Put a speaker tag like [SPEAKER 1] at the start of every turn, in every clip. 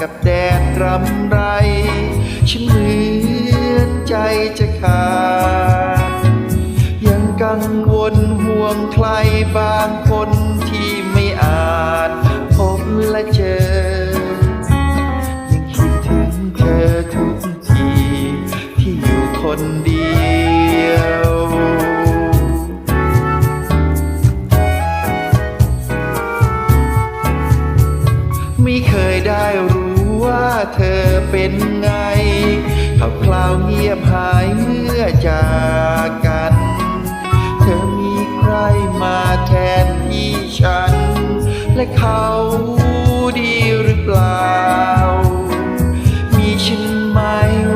[SPEAKER 1] กับแดดรำไร ฉันเหมือนใจจะขาด ยังกังวลห่วงใครบางคนที่ไม่อาจพบและเจอ ยังคิดถึงเธอทุกทีที่อยู่คนเดียวไม่เคยได้ เธอเป็นไงข่าวคราวเงียบหายเมื่อจากกัน เธอมีใครมาแทนที่ฉัน และเขาดีหรือเปล่า มีฉันไหม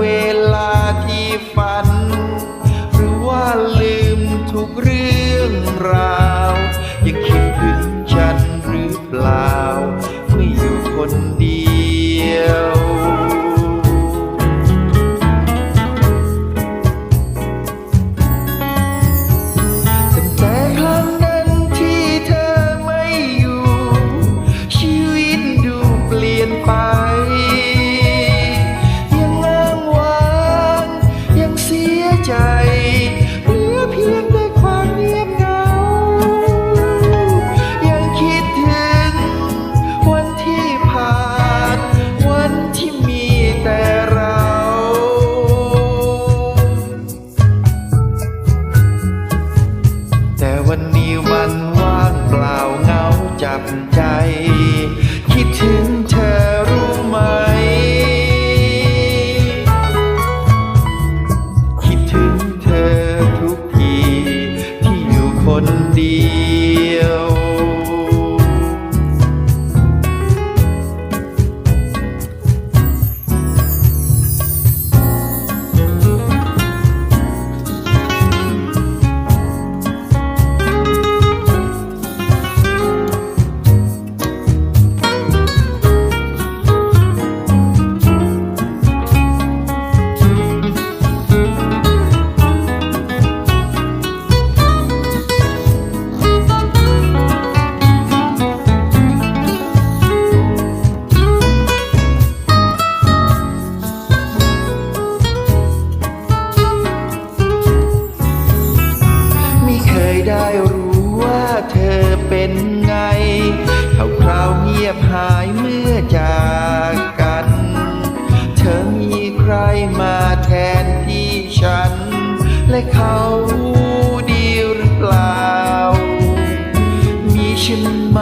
[SPEAKER 1] เวลาที่ฝัน หรือว่าลืมทุกเรื่อง chao. และเขาดีหรือเปล่า มีฉันไหม